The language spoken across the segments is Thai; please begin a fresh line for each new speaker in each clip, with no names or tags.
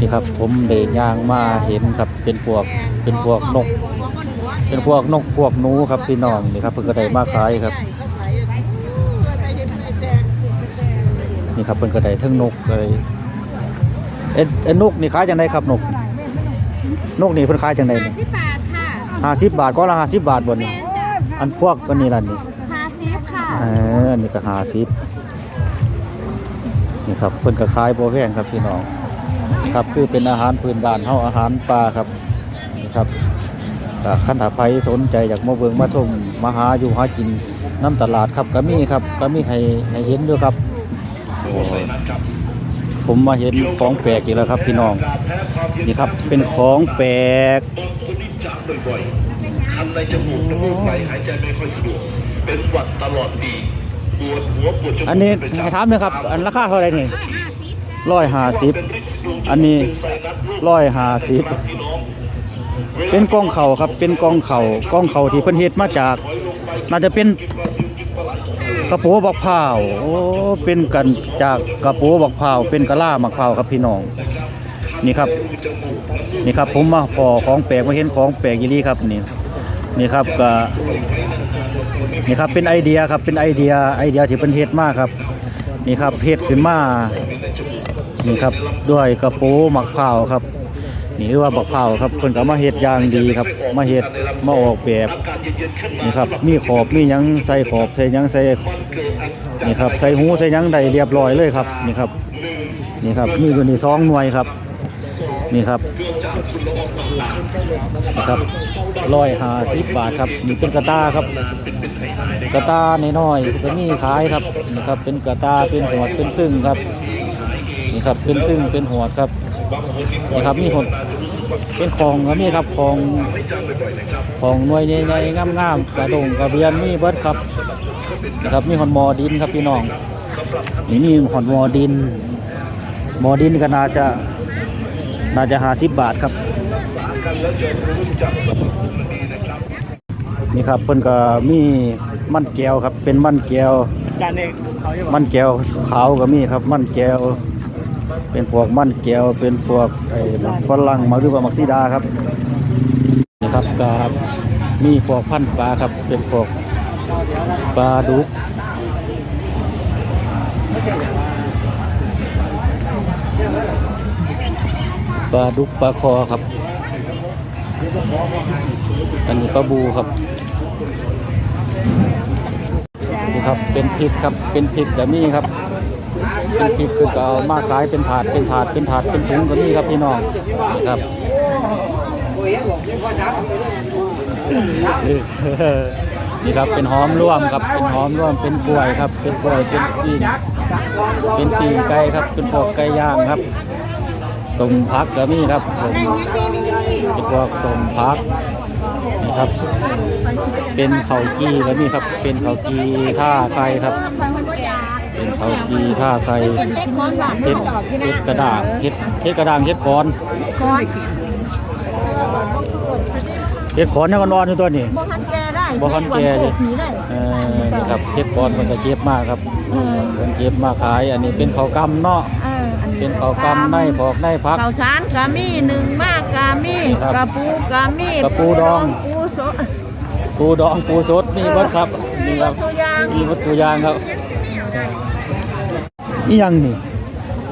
นี่ครับ ผมได้ย่างมาเห็นครับเป็นพวกเป็นพวกนก เป็นพวกนกพวกหนูครับพี่น้องนี่ครับเพิ่นก็ได้มาขายครับ นี่ครับเพิ่นก็ได้เทั้งนกเลยเอ็นเอ็นนกนี่ขายจังไดครับนก นกนี่เพิ่นขายจังได
ห้าสิบบาทค่ะ
ห้าสิบบาทก็ละห้าสิบบาทบ่นี่
แม่จ้ะ
อันพวกก็นี่ล่ะนี่
ห้าสิบค่ะ
เอออันนี้ก็ห้าสิบนี่ครับเพิ่นก็ขายบ่แพงครับพี่น้อง ครับคือเป็นอาหารพื้นบ้านเฮาอาหารป่าครับนี่ครับก็คันถ้าไผสนใจอยากมาเบิ่งมาชมมาหาอยู่หากินน้ำตลาดครับก็มีครับก็มีให้ให้เห็นอยู่ครับโอ้ผมมาเห็นของแปลกอีกแล้วครับพี่น้องนี่ครับเป็นของแปลก
บางคนนี่จามบ่อยๆคันในจมูกน้ำมูกไหลหายใจไม่ค่อยสะดวกเป็นหวัดตลอดปีปวดหัวปวดจมูก
อันนี้
เป็
ให้ถามหนะครับ อันราคาเท่าไหร่นี่ร้อยห้าสิบ อันนี้ร้อยหาสิบเป็นกล้องเข่าครับ เป็นกล้องเข่ากล้องเข่าที่เพิ่นเฮ็ดมาจาก น่าจะเป็นกระโปงบักพร้าวโอ้เป็นกันจากกระโปงบักพร้าวเป็นกระลาบักพร้าวครับพี่น้องนี่ครับ นี่ครับผมมาพอของแปลกมาเห็นของแปลกอีหลีครับนี่นี่ครับก็นี่ครับเป็นไอเดียครับเป็นไอเดียไอเดียที่เป็นเฮ็ดมากครับ นี่ครับเฮ็ดขึ้นมา นี่ครับด้วยกระปูหมักเผาครับนี่เรียกว่าบักเผาครับเพิ่นก็มาเฮ็ดย่างดีครับ มาเฮ็ดมาออกแบบนี่ครับมีขอบมียังใส่ขอบใส่ยังใส่นี่ครับใส่หูใส่ยังได้เรียบร้อยเลยครับนี่ครับนี่ครับมีอยู่นี่สองหน่วยครับ นี่ครับนี่ครับร้อยห้าสิบบาทครับนี่เป็นกระตาครับ กระตาน้อยๆก็มีขายครับนะครับเป็นกระตาเป็นหัวดเป็นซึ่งครับ ครับเป็นซึ่งเป็นหัวดครับนี่ครับมีหดเป็นของก็มีครับของของหน่วยใหญ่ๆงามๆกระดงกระเบียนมีเบิดครับนะครับมีหอนมอดินครับพี่น้องนี่มีหอนมอดิน มอดินก็น่าจะน่าจะหาสิบบาทครับนี่ครับเพิ่นก็มีมันแก้วครับเป็นมันแก้ว
การเองเขาจะบอก
มันแก้วขาวก็มีครับมันแก้ว เป็นพวกมันแก้วเป็นพวกไอ้ฝรั่งมาหรือว่ามักซีดาครับนี่ครับก็มีพวกพันปลาครับ เป็นพวกปลาดุกปลาดุกปลาคอครับ อันนี้ปลาบูครับนี่ครับเป็นพริกครับเป็นพริกแบบนี้ครับ เป็นพริกคือก็เอามาขายเป็นถาดเป็นถาดเป็นถาดเป็นถุงแบบนี้ครับพี่น้องนี่ครับนี่ครับเป็นหอมร่วมครับ เป็นหอมร่วมเป็นกล้วยครับ เป็นกล้วยเป็นปีนเป็นปีนไก่ครับ เป็นพวกไก่ย่างครับสมพักก็มีครับสมเป็นพวกสมพักนี่ครับ เป็นเข่าวจีก็มีครับ เป็นเข่าวจีท่าไข่ครับ เป็นเขาวจีท่าไข่
เล็กก้อนหวาน
เฮ็ดเฮ็ดกระด้างเฮ็ดเฮ็ดกระด้างเฮ็ดคอน
ก้อน
เฮ็ดคอนยังก็นอนอยู่ตัวนี้
บ่คันแกได้
บ่คันแก่ดิ
หนีได้
เออนี่ครับเฮ็ดคอนมันก็เก็บมากครับ
เออ
เพิ่นเก็บมาขาย อันนี้เป็นข้าวกำเนาะ
เอออันนี้
เป็นข้าวกำในพอกในพัก
ข้าวสารกามีหนึ่งมากกามี
ครับ
กระปูกามี
กระปูดอง
ปูสด
ปูดองปูสดมีเบิดครับนี่ครับ
ตัวอย่าง
มีวัตถุยางครับ นี่ยังนี่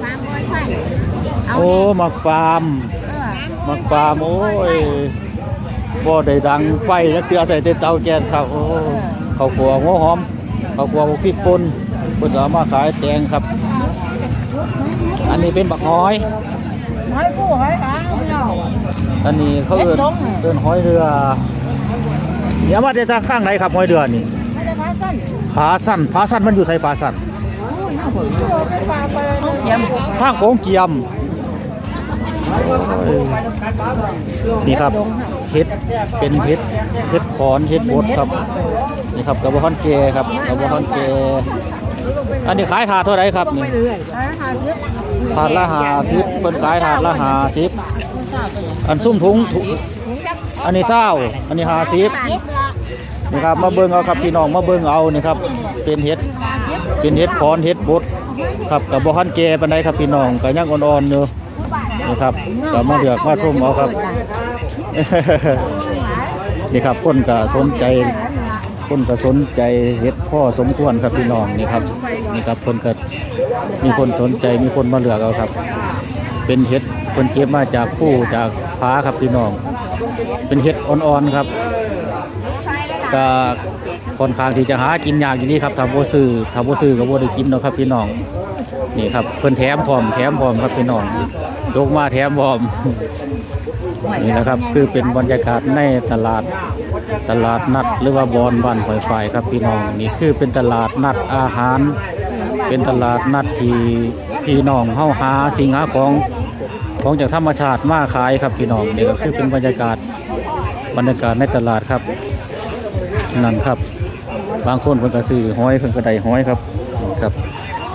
ฟางบอยไข่เอา
โอ้หมักฟาร์ม
เออ
หมักฟาร์มโอ้ยบ่ได้ดังไฟจักเทื่อใส่แต่เตาแก๊สครับโอ้ข้าวคั่วหัวหอมข้าวคั่วพริกป่นเพิ่นเอามาขายแตงครับ อันนี้เป็นบักหอย
หอยปูหอยขาวเนาะ
อันนี้เขาเอิ้น
เฮ็ดนม
เอิ้นหอยเรือเนี่ยมาได้ทางข้างไหนครับหอยเรือนี่
ไม่ได้ขายสั้น
ผาสั้นผาสั้นมันอยู่ไสผาสั้น
เยี่ยม
ข้างโขงเจียม นี่ครับเฮ็ดเป็นเฮ็ดเฮ็ดขอนเฮ็ดบดครับ นี่ครับกระบอกฮอนเกครับกระบอกฮอนเก อันนี้ขายถาดเท่าไรครับนี่ถาดละหาสิบเพิ่นขายถาดละหาสิบอันซุ่มถุงถุงอันนี้เศร้าอันนี้หาสิบนี่ครับมาเบิ่งเอาครับพี่น้องมาเบิ่งเอานี่ครับเป็นเฮ็ด เป็นเฮ็ดขอนเฮ็ดบดครับกระบอกฮอนเกปานใดครับพี่น้องก็ยังอ่อนๆอยู่นี่ครับก็มาเลือกมาชมเอาครับ นี่ครับคนก็สนใจคนก็สนใจเฮ็ดพ่อสมควรครับพี่น้องนี่ครับนี่ครับคนก็มีคนสนใจมีคนมาเลือกเอาครับ เป็นเฮ็ดคนเก็บมาจากผู้จากฟ้าครับพี่น้อง เป็นเฮ็ดอ่อนๆครับก็ ค่อนข้างที่จะหากินยากอยู่นี่ครับถ้าบ่ซื้อถ้าบ่ซื้อก็บ่ได้กินเนาะครับพี่น้องนี่ครับเพิ่นแถมพร้อมแถมพร้อมครับพี่น้องยกมาแถมพร้อมนี่นะครับคือเป็นบรรยากาศในตลาดตลาดนัดหรือว่าบอนบ้านหอยไฟครับพี่น้องนี่คือเป็นตลาดนัดอาหาร เป็นตลาดนัดที่พี่น้องเฮาหาสิ่งหาของของจากธรรมชาติมาขายครับพี่น้องนี่ก็คือเป็นบรรยากาศบรรยากาศในตลาดครับนั่นครับ บางคนเพิ่นก็ซื้อหอยเพิ่นก็ได้หอยครับครับ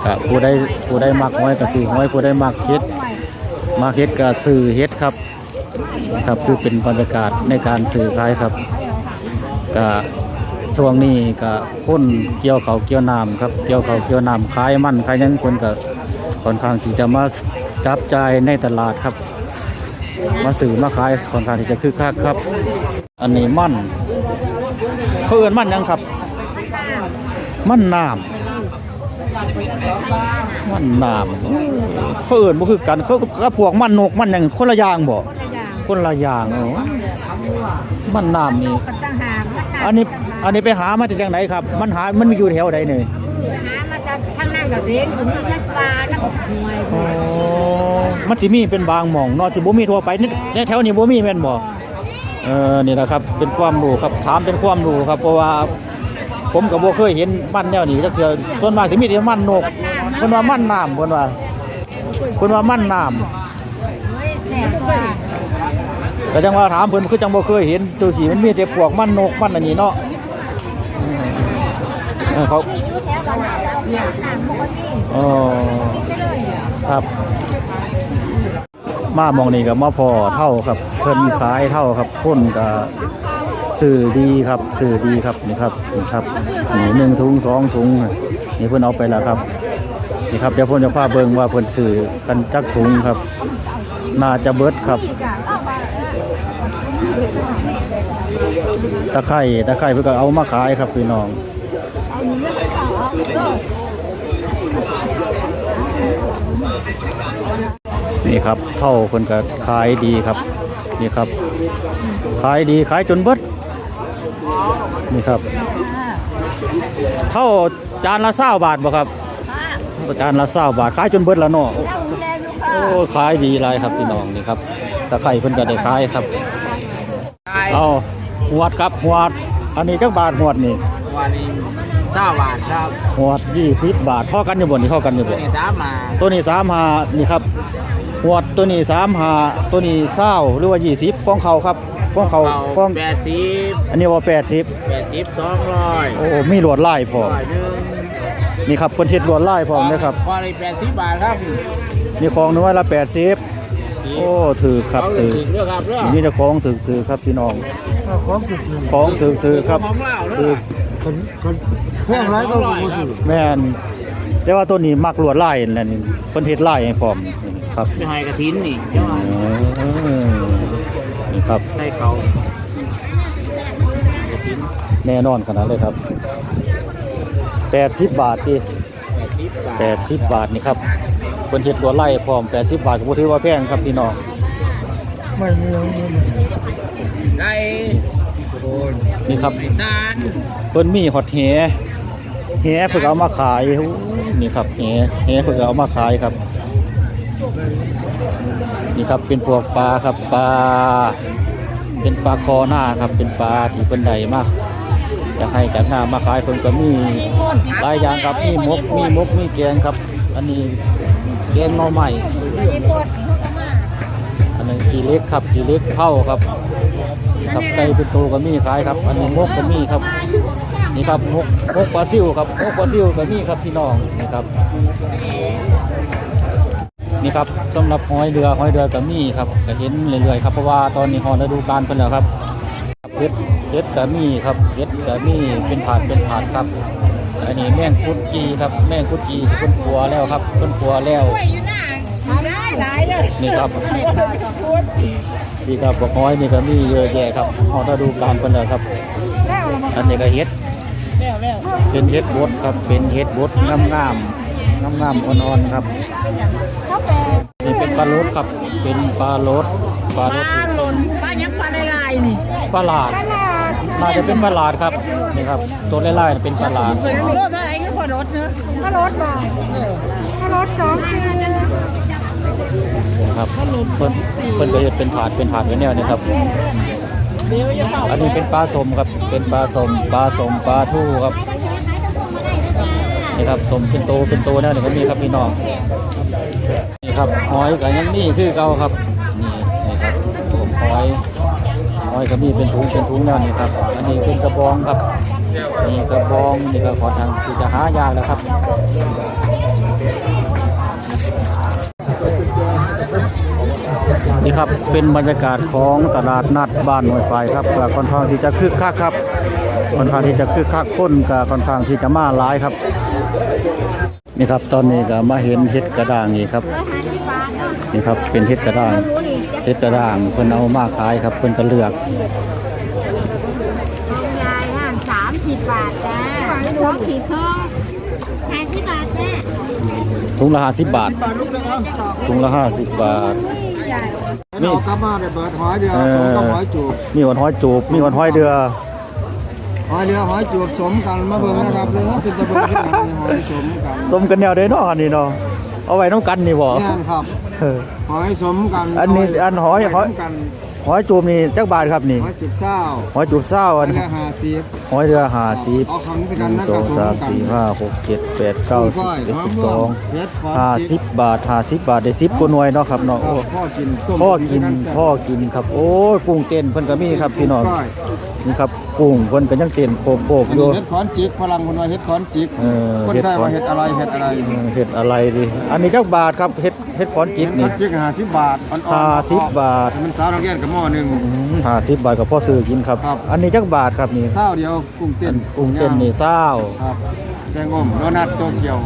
ก็ผู้ใดผู้ใดมักห้อยก็ซื้อหอยผู้ใดมักเฮ็ดมักเฮ็ดก็ซื้อเฮ็ดครับ ครับคือเป็นบรรยากาศในการสื่อขายครับก็ช่วงนี้ก็คนเกี่ยวเขาเกี่ยวน้ำครับเกี่ยวเขาเกี่ยวน้ำขายมันขายหยังคนก็ค่อนข้างที่จะมาจับจ่ายในตลาดครับ มาสื่อมาขายค่อนข้างที่จะคึกคักครับ อันนี้มันเขาเอิ้นมันยังครับ มันน้ำมันน้ำเขาเอิ้นบ่คือกันเขากับพวกมันนกมันหยังคนละอย่างบ่คนละอย่างเออมันน้ำนี่
กันตั้งหากมาจาก
อันนี้อันนี้ไปหามาจากไหนครับ มันหามันมีอยู่แถวใดเนี่ย
หามาจากทางนั้นกับเรนผมมีนักปลานักหวย
อ๋อมันสิมีเป็นบางหม่องเนอกสิบ่มีทั่วไปนี่ในแถวนี้บ่มีแม่นบ่เออนี่แหละครับเป็นความรู้ครับถามเป็นความรู้ครับเพราะว่า ผมก็บ่เคยเห็นมันแนวนี้จักเทื่อส่วนมากสิมีแต่มันนกเพิ่นว่ามันน้ำเพิ่นว่าเพิ่นว่ามันน้ำ
แต่
จังว่าถามเพิ่นคือจังบ่เคยเห็นตัวที่มันมีแต่พวกมันนกมันอันนี้เนาะเขา
อ๋
อครับมามองนี่กับมาพอเท่าครับ เพิ่นขายเท่าครับคนก็ สื่อดีครับสื่อดีครับนี่ครับนี่ครับนี่หนึ่งถุงสองถุงนี่เพิ่นเอาไปแล้วครับนี่ครับเดี๋ยวเพิ่นจะพาเบิ่งว่าเพิ่นสื่อกันจักถุงครับ น่าจะเบิดครับตะไคร่ตะไคร่เพิ่นก็เอามาขายครับพี่น้องนี่ครับเท่าคนก็ขายดีครับ นี่ครับ ขายดีขายจนเบิด นี่ครับเท่าจานละเศร้าบาทบ่ครับจานละเศร้าบาทขายจนเบิดแล้วเนาะโอ้ขายดีหลายครับพี่น้องนี่ครับตะไคร่เพิ่นก็ได้ขายครับเอาหวดครับหวดอันนี้จักบาทหวดนี่
วันนี้เจ้าบาทครับ
หวด20บาทเท่ากันอยู่บ่นี่เท่ากันอยู่บ่
นี่ตามมา
ตัวนี้สามหานี่ครับหวดตัวนี้สามหาตัวนี้เศร้าหรือว่ายี่สิบป้องเขาครับ ป้องเขาป้อง
แปดสิบ
อันนี้ว่าแปดสิบ
แปดสิบสองร้อย
โอ้มีลวดลายพร้อม
ร้อยหนึ่ง
นี่ครับเพิ่นเฮ็ดลวดลายพร้อมนะครับ
พอได้แปดสิบบาทครับ
นี่ของน้อยละแปดสิบโอ้ถือครับ
เอา
ถือ
ถึงเรื่องครับเรื่อง
นี่จะของถือถือครับพี่น้องของถือถือครับ
ของเล่า
ถื
เรื่
อ
อง
แพงไรก็บ่ถือ
แม่นแต่ว่าตัวนี้มักลวดลายนั่นนี่เพิ่นเฮ็ดลายให้พร้อมครับ
ไม่ให้กระถินนี่เจ้า
เออนี่ ครับ
ให้เขา
แน่นอนขนาดเลยครับ80บาทที่
แปดสิบบาท
80บาทนี่ครับเพิ่นเฮ็ดตัวไล่พร้อม80บาทก็บ่ถือว่าแพงครับพี่น้อง
ไม่มี
ได้โดน
นี่ครับ
ไอ้ตาล
เพิ่นมีฮอตแหแหเพิ่นก็เอามาขายโอ้นี่ครับแหแหเพิ่นก็เอามาขายครับ นี่ครับเป็นพวกปลาครับปลาเป็นปลาคอหน้าครับเป็นปลาที่เพิ่นได้มากอยากให้จากหน้ามาขายเพิ่นก็มีหลายอย่างครับมีมกมีมกมีแกงครับ อันนี้แกงหน่อไม้อันนี้ขีเล็กครับขีเล็กเข้าครับครับไก่เป็นตัวก็มีขายครับ อันนี้มกก็มีครับนี่ครับมกมกปลาซิวครับมกปลาซิวก็มีครับพี่น้องนี่ครับ นี่ครับสำหรับหอยเรือหอยเรือก็มีครับก็เห็นเรื่อยๆครับเพราะว่าตอนนี้ฮอนฤดูกาลเพิ่นแล้วครับเฮ็ดเฮ็ดก็มีครับเฮ็ดก็มีเป็นถาดเป็นถาดครับอันนี้แมงกุดจีครับแมงกุดจีเพิ่นปัวแล้วครับเพิ่นปัวแล้ว
นี่
ครับนี่ครับบอกน้อยนี่ก็มีเยอะแยะครับพอถ้าดูการเป็นเลยครับ อันนี้ก็เฮ็ดเป็นเฮ็ดบดครับเป็นเฮ็ดบดงามงามงามงามๆอ่อนๆครับนี่เป็นปลาโลดครับ เป็นปลาโลดปลาโลด
ปลาหล่นปลายังปลาลายๆนี่
ปลาหลาดน่าจะเป็นปลาหลาดครับนี่ครับตัวไล่ๆเป็นปลาหลาด
โลเท่าไหร่ก็พอรถเนอะพอรถบ่พอรถสองสี่
ครับเพิ่นเพิ่นก็เฮ็ดเป็นถาดเป็นถาดไว้แนวนี้ครับอันนี้เป็นปลาสมครับเป็นปลาสมปลาสมปลาทู่ครับ นี่ครับสมเป็นโตเป็นโตแนวนี้ก็มีครับพี่น้องนี่ครับหอยกับยังนี่คือเก่าครับนี่นี่ครับสมหอยหอยก็มีเป็นถุงเป็นถุงแนวนี้ครับอันนี้เป็นกระบองครับนี่กระบองนี่ก็ขอทางที่จะหายากแล้วครับนี่ครับเป็นบรรยากาศของตลาดนัดบ้านหน่วยไฟครับก็ค่อนข้างที่จะคึกคักครับค่อนข้างที่จะคึกคักคนก็ค่อนข้างที่จะมาหลายครับ นี่ครับตอนนี้ก็มาเห็นเห็ดกระด้างนี่ครับนี่ครับเป็นเห็ดกระด้างเห็ดกระด้างเพิ่นเอามาขายครับเพิ่นก็เลือก
ยายห้าสามสิบบาทจ้าสองขีดทองห้าสิบบาทจ้า
ถุงละ50บาทถุงละ50บาท
นี่กลับมาได้เบิดหอยเดียวสมกับหอยจูบ
มีหอนห้อยจูบมีหอนห้อยเดือ
หอยเดียวหอยจูบสมกันมาเบิ่งนะครับเลยว่าเป็นตะเบิ่งที่ไหนหอยสมกัน
สมกันแนวเด้เนาะอันนี้เนาะเอาไว้น้ำกันนี่บ่
แน่นครับ
เออ
หอยสมกัน
อันนี้อันหอยหอย
สมกัน
หอยจูบนี่จักบาทครับนี่
หอยจูบเศร้า
หอยจูบเศร้า
หอ
อั
ย
น
เรือหาซีฟ
หอยเรือหาสิบ
เอาคำสิ
ห
กัน
นึ่ง
นั่น
สอ
ก็
ง
สม
สาม
กัน
สี่ห้าหกเจ็ดแปดเก้าสิบ
ก้อย
สิบ
ห
เอ็ด
อม
สิบ
ม่
ส
ว
องง
เฮ็ดพอ
ห้า
จิ
สิบบาทห้าสิบบาทได้สิบกว่าหน่วยเนาะครับเนาะ
ครั
โอ้
บพ่อกินต้ม
พ่อกิน
ด้วยแซ่บ
พ่อกินครับ โอ้ยกุ้งเต้นเพิ่นก็มีครับพี่น้อง
ก้อย
นี่ครับ กุ้งเพิ่นก็ยังเต้นโคบโคบ
อัน
อยู่
นี้เฮ็ดขอนจิกฝรั่งคนว่าเฮ็ดขอนจิก
เออ
คน
เฮ็ด
ได้
ขอ
ว่านเฮ็ดอะไรเฮ็ดอะไร
เออเฮ็ดอะไรดิอันนี้จักบาทครับเฮ็ดเฮ็ดขอนจิก
ขอ
นี่
นจิกห้าสิบบาทอ่อนๆ
ห้าสิบบาท
มันสาวนักเรียนกับหม้อหนึ่ง
ห้าสิบบาทกับพ่อซื้อกินครับ
ครับ
อันนี้จักบาทครับนี่
เศร้าเดียวกุ้งเต้น
กุ้งเต้นนี่เศร้า
ครับแตงอมโดนัทโตเกียว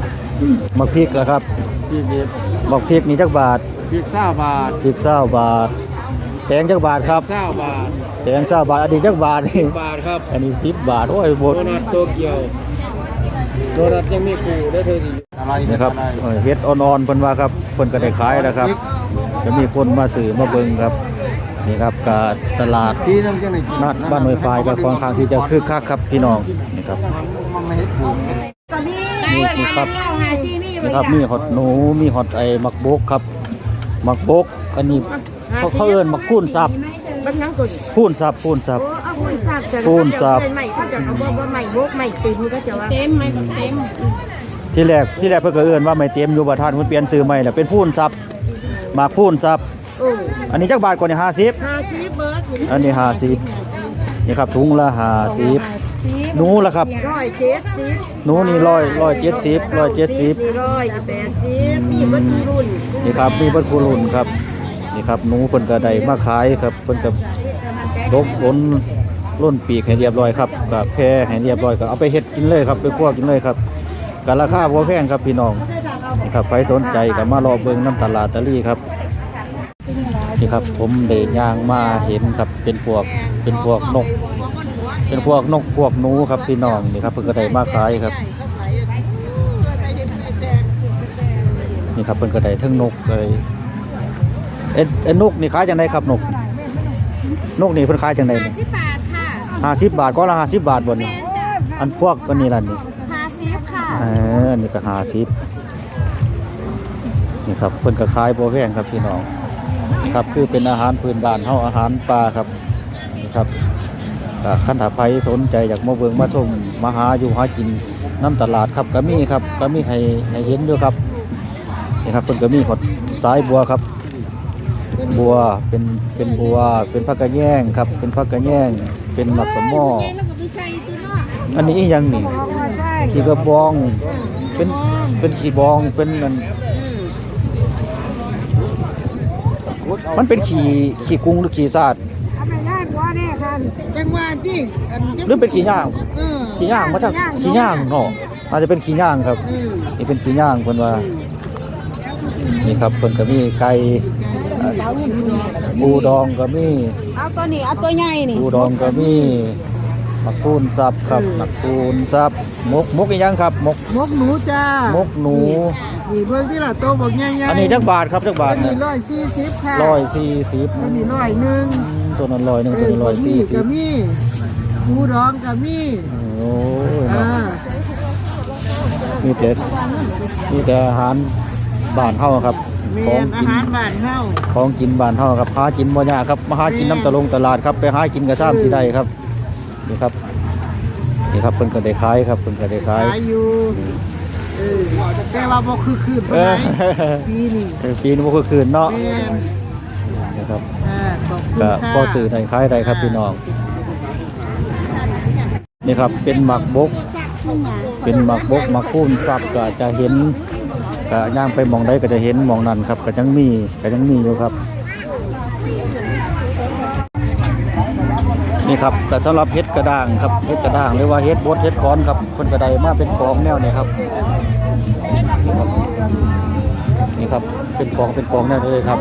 มักพริกอะครับ
พริกเด็ด
มักพริกนี่จักบาท
พริกเศร้าบาท
พริกเศร้าบาทแตงจักบาทครับ
เศร้าบาท
แตงเศร้าบาทอันนี้จักบาทนี่
บาทครับ
อันนี้สิบบาทโอ้ยหมด
โดนัทโตเกียวโดนัทยังมีกูได้เธอสิอะไร
นะครับ
อะไร
เออเฮ็ดอ่อนๆเพิ่นว่าครับเพิ่นก็ได้ขายแล้วครับ จะมีคนมาซื้อมาเบิ่งครับนี่ครับกาตลาด
ปีนึงจังได๋กิน
นัดบ้านหน่วยไฟก็ค่อนข้างที่จะคึกคักครับพี่น้องนี่ครับ
มันไม่เฮ็ดถูก
นี่นี่ครับนี่ครับมีฮอตหนูมีฮอตไอ้มักบกครับมักบกอันนี้เขาเขาเอิ้นมักคูนสับ
มันยังกุ่น
คูนสับคูนสับ
เอาหุ่นสับ
ปูนสับ
ใหม่ก็จะเขาบอกว่าใหม่โบกใหม่ติมก็จะว่าเต็มใหม่เต็ม
ที่แรกที่แรกเพิ่นก็เอิ้นว่าไม่เต็มอยู่บ่ท่านเพิ่นเปลี่ยนชื่อใหม่แล้วเป็นพูนสับมากพูนสับ
โอ้
อันนี้จักบาทกว่านี่50
ห้าสิบเบิร์ด
อันนี้50นี่ครับถุงละ50หนูละครับ
ร้อยเจ็ดสิบ
หนูนี่ร้อยร้อยเจ็ดสิบร้อยเจ็ดสิบ
นี่ร้อยแปดสิบมีเบิร์ดรุ่น
นี่ครับมีเพิ่นคูรุ่นครับ นี่ครับหนูเพิ่นก็ได้มาขายครับเพิ่นก็ลกล้นล้นปีกให้เรียบร้อยครับก็แพรให้เรียบร้อยก็เอาไปเฮ็ดกินเลยครับไปคั่วกินเลยครับก็ราคาบ่แพงครับพี่น้องนี่ครับใครสนใจก็มารอเบิ่งน้ำตลาดตะลี่ครับนี่ครับผมได้ย่างมาเห็นครับเป็นพวกเป็นพวกนก เป็นพวกนกพวกหนูครับพี่น้องนี่ครับเพิ่นก็ได้มาขายครับนี่ครับเพิ่นก็ได้ทั้งนกเลย เอ็ดเอ็ดนกนี่ขายจังไดครับนก นกนี่เพิ่นขายจังได
สิบบาทค่ะ
ห้าสิบบาทก็ละห้าสิบบาทบ่นี่อันพวกอันนี้ล่ะนี่
ห้าสิบค่ะ
เอออันนี้ก็ห้าสิบนี่ครับเพิ่นก็ขายบ่แพงครับพี่น้องนี่ครับคือเป็นอาหารพื้นบ้านเฮาอาหารป่าครับนี่ครับก็คันถ้าไผสนใจอยากมาเบิ่งมาชมมาหาอยู่หากินน้ำตลาดครับก็มีครับก็มีให้ให้เห็นอยู่ครับนี่ครับเพิ่นก็มีหดสายบัวครับ บัวเป็นเป็นบัว เป็นผักกระแยงครับ เป็นผักกระแยงเป็นหมักสมออันนี้อีหยังนี่ขี้กระบอง เป็นเป็นขี้บองเป็นอันมันเป็นขี้ขี้กุ้งหรือขี้ซาด
เอาไปได้บัวแน่ค่ะจังหวะที่อัน
หรือเป็นขี้ย่าง
เออ
ขี้ย่างมาจากขี้ย่างเนาะอาจจะเป็นขี้ย่างครับนี่เป็นขี้ย่างเพิ่นว่านี่ครับเพิ่นก็มีไก่เอ่อ ปูดองก็มี
เอาตัวนี้เอาตัวใหญ่นี่
ปูดองก็มีหมักปูนซับครับหมักปูนซับมกมกอีกยังครับมก
มกหนูจ้าม
กหนู
นี่เบิ่งที่ละโตวบอกใหญ่ๆ
อันนี้จักบาทครับจักบาท
อัน
เนี่
นี้
ย
ร้อยสี่สิบค่ะ
ร้อยสี่สิบ
อันนี้ร้อยหนึ่ง
ตัวนั้นร้อยหนึ่ง
เอ
ตัว
อ
นี้ร้อย
มี
สี่สิ
ก็
บ
มีหมูดองก็มี
โอ้ย
อ่า
มีแต่มีแต่อาหารบ้านเฮาครับ
เม
ของ
นอา
กิน
หารบ้านเฮา
ของกินบ้านเฮาครับหากินบ่ยากครับมาหากินน้ำตะลงตลาดครับไปหากินกระซ้ำสิได้ครับนี่ครับนี่ครับเพิ่นก็ได้ขายครับเพิ่นก็ได้ขาย
ขายอยู่เออแต่ว่าบ่คือคืน
เอ
ปาน
อ
ใดปีนี้
เออปีนี้บ่คือคืนเนาะ
แม่น
นะครับ
อ่าขอบคุณ
ก็
ค่ะ
พอซื้อได้ขายได้ครับพี่น้องนี่ครับเป็นหมักบก เป็นหมักบกหมักคูนซับก็จะเห็น ก็ย่างไปมองใดก็จะเห็นมองนั่นครับก็ยังมีก็ยังมีอยู่ครับ นี่ครับก็สำหรับเฮ็ดกระด้างครับเฮ็ดกระด้างหรือว่าเฮ็ดบดเฮ็ดค้อนครับคนกระไดมาเป็นของแนวนี้ครับ นี่ครับเป็นของเป็นของแนวนี้เลยครับ